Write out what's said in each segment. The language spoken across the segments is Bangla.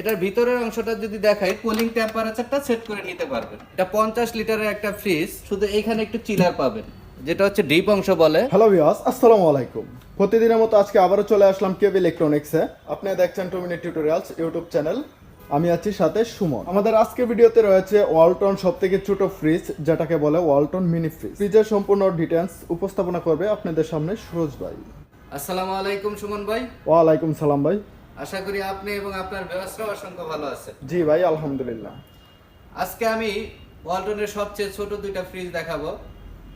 এটার ভিতরের অংশটা যদি দেখাই কুলিং টেম্পারেচারটা সেট করে নিতে পারবেন। এটা পঞ্চাশ লিটারের একটা ফ্রিজ শুধু এখানে একটু চিলার পাবেন যেটা হচ্ছে ডিপ অংশ বলে। হ্যালো ভিওয়াস আসসালামু আলাইকুম। প্রতিদিনের মতো আজকে আবারও চলে আসলাম কেবি ইলেকট্রনিক্সে আপনি দেখছেন two minute tutorials YouTube channel আমি আছি সাথে সুমন। আমাদের আজকে ভিডিওতে রয়েছে ওয়ালটন সব থেকে ছোট ফ্রিজ যেটাকে বলে ওয়ালটন মিনি ফ্রিজ ফ্রিজের সম্পূর্ণ ডিটেলস উপস্থাপনা করবে আপনাদের সামনে সুরজ ভাই। আসসালামু আলাইকুম সুমন ভাই। ওয়ালাইকুম সালাম ভাই। আশা করি আপনি এবং আপনার ব্যবসাও অসংখ্য ভালো আছে। জি ভাই আলহামদুলিল্লাহ। আজকে আমি ওয়ালটনের সবচেয়ে ছোট দুইটা ফ্রিজ দেখাবো।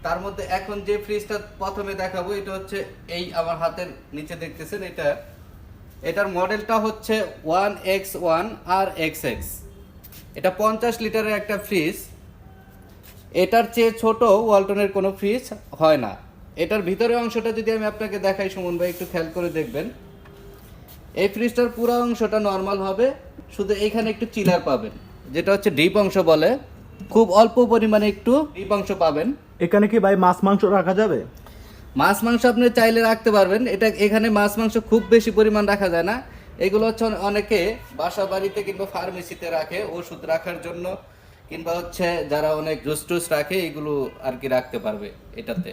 তার মধ্যে এখন যে ফ্রিজটা প্রথমে দেখাবো এটা হচ্ছে এই আমার হাতের নিচে দেখতেছেন এটা। এটার মডেলটা হচ্ছে one X one R X X. এটা পঞ্চাশ লিটারের একটা ফ্রিজ এটার চেয়ে ছোট ওয়ালটনের কোনো ফ্রিজ হয় না। এটার ভিতরের অংশটা যদি আমি আপনাকে দেখাই সুমন ভাই একটু খেয়াল করে দেখবেন। এই ফ্রিজটার পুরো অংশটা নর্মাল হবে শুধু এইখানে একটু চিলার পাবেন যেটা হচ্ছে ডিপ অংশ বলে। খুব অল্প পরিমাণে একটু ডিপ অংশ পাবেন। এখানে কি ভাই মাছ মাংস রাখা যাবে? মাছ মাংস আপনি চাইলে রাখতে পারবেন এটা এখানে মাছ মাংস খুব বেশি পরিমাণ রাখা যায় না। এগুলো হচ্ছে অনেকে বাসা বাড়িতে কিংবা ফার্মেসিতে রাখে ওষুধ রাখার জন্য কিংবা হচ্ছে যারা অনেক জুস টুস রাখে এগুলো আর কি রাখতে পারবে এটাতে।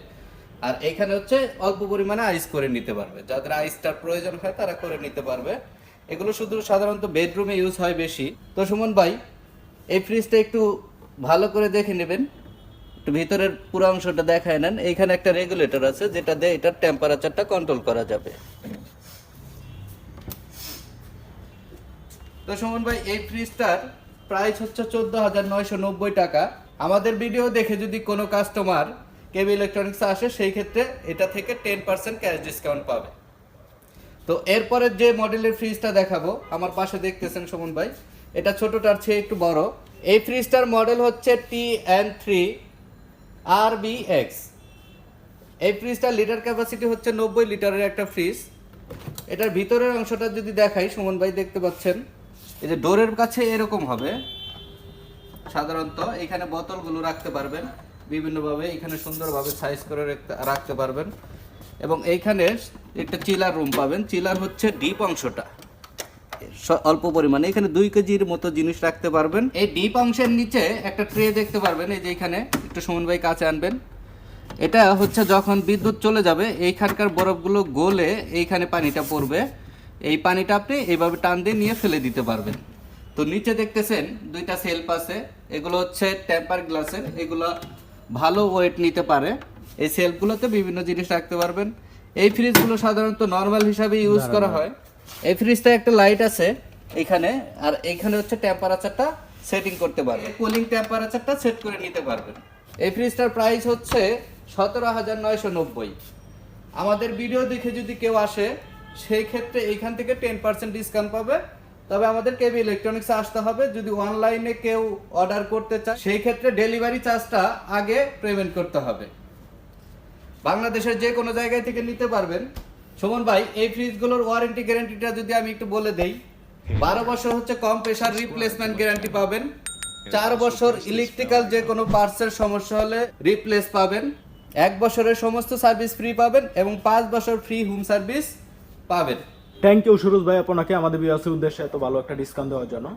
আর এখানে হচ্ছে অল্প পরিমাণে আইস করে নিতে পারবে। যাদের আইসটার প্রয়োজন হয় তারা করে নিতে পারবে। এগুলো শুধু সাধারণত বেডরুমে ইউজ হয় বেশি। তো সুমন ভাই, এই ফ্রিজটা একটু ভালো করে দেখে নেবেন। একটু ভিতরের পুরো অংশটা দেখায় নেন। এইখানে একটা রেগুলেটর আছে, যেটা দিয়ে এটার টেম্পারেচারটা কন্ট্রোল করা যাবে। তো সুমন ভাই, এই ফ্রিজটার প্রাইস হচ্ছে চোদ্দ হাজার নয়শো নব্বই টাকা। আমাদের ভিডিও দেখে যদি কোনো কাস্টমার কেবি ইলেকট্রনিক্স আসে, সেই ক্ষেত্রে এটা থেকে টেন পার্সেন্ট ক্যাশ ডিসকাউন্ট পাবে। তো এরপরে যে মডেলের ফ্রিজটা দেখাবো, আমার পাশে দেখতেছেন সুমন ভাই, এটা ছোটটার চেয়ে একটু বড়। এই ফ্রিজটার মডেল হচ্ছে T N three R B X এই ফ্রিজটার লিটার ক্যাপাসিটি হচ্ছে নব্বই লিটারের একটা ফ্রিজ এটার ভিতরের অংশটা যদি দেখাই, সুমন ভাই দেখতে পাচ্ছেন, এই যে ডোরের কাছে এরকম হবে। সাধারণত এখানে বোতলগুলো রাখতে পারবেন। বিভিন্নভাবে এখানে সুন্দরভাবে সাইজ করে রাখতে- পারবেন। এবং এইখানে একটা চিলার রুম পাবেন। চিলার হচ্ছে ডিপ অংশটা। অল্প পরিমাণে। এখানে দুই কেজির মতো জিনিস রাখতে পারবেন। এই ডিপ অংশের নিচে একটা ট্রে দেখতে পারবেন। এই যে এখানে একটু সুমন ভাই কাছে আনবেন। এটা হচ্ছে যখন বিদ্যুৎ চলে যাবে, এইখানকার বরফগুলো গলে এইখানে পানিটা পড়বে। এই পানিটা আপনি এইভাবে টান দিয়ে নিয়ে ফেলে দিতে পারবেন। তো নিচে দেখতেছেন দুইটা সেলফ আছে। এগুলো হচ্ছে টেম্পার গ্লাসের এগুলো ভালো ওয়েট নিতে পারে। এই সেলফগুলোতে বিভিন্ন জিনিস রাখতে পারবেন। এই ফ্রিজগুলো সাধারণত নর্মাল হিসাবে ইউজ করা হয়। এই ফ্রিজটা একটা লাইট আছে এখানে আর এইখানে হচ্ছে টেম্পারেচারটা সেটিং করতে পারবেন। কুলিং টেম্পারেচারটা সেট করে নিতে পারবেন। এই ফ্রিজটার প্রাইস হচ্ছে সতেরো হাজার নয়শো নব্বই। আমাদের ভিডিও দেখে যদি কেউ আসে সেই ক্ষেত্রে এইখান থেকে টেন পার্সেন্ট ডিসকাউন্ট পাবে। তবে আমাদের কেবি ইলেকট্রনিক্সে আসতে হবে। যদি অনলাইনে কেউ অর্ডার করতে চায়, সেই ক্ষেত্রে ডেলিভারি চার্জটা আগে পেমেন্ট করতে হবে। বাংলাদেশের যে কোনো জায়গায় থেকে নিতে পারবেন। সুমন ভাই, এই ফ্রিজগুলোর ওয়ারেন্টি গ্যারান্টিটা যদি আমি একটু বলে দেই, বারো বছর হচ্ছে কম প্রেশার রিপ্লেসমেন্ট গ্যারান্টি পাবেন। চার বছর ইলেকট্রিক্যাল যে কোনো পার্টসের সমস্যা হলে রিপ্লেস পাবেন। এক বছরের সমস্ত সার্ভিস ফ্রি পাবেন এবং পাঁচ বছর ফ্রি হোম সার্ভিস পাবেন। থ্যাংক ইউ সুরজ ভাই, আপনাকে আমাদের বিয়াসের উদ্দেশ্যে এত ভালো একটা ডিসকাউন্ট দেওয়ার জন্য।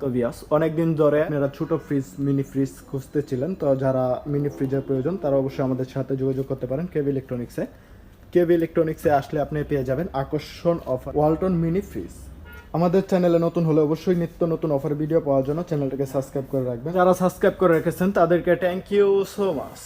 তো বিয়াস অনেকদিন ধরে আপনারা ছোট ফ্রিজ মিনি ফ্রিজ খুঁজতেছিলেন। তো যারা মিনি ফ্রিজের প্রয়োজন, তারা অবশ্যই আমাদের সাথে যোগাযোগ করতে পারেন কেবি ইলেকট্রনিক্সে কেবি ইলেকট্রনিক্সে আসলে আপনি পেয়ে যাবেন আকর্ষণ অফার ওয়ালটন মিনি ফ্রিজ আমাদের চ্যানেলে নতুন হলে অবশ্যই নিত্য নতুন অফার ভিডিও পাওয়ার জন্য চ্যানেলটাকে সাবস্ক্রাইব করে রাখবেন। যারা সাবস্ক্রাইব করে রেখেছেন, তাদেরকে থ্যাংক ইউ সো মাচ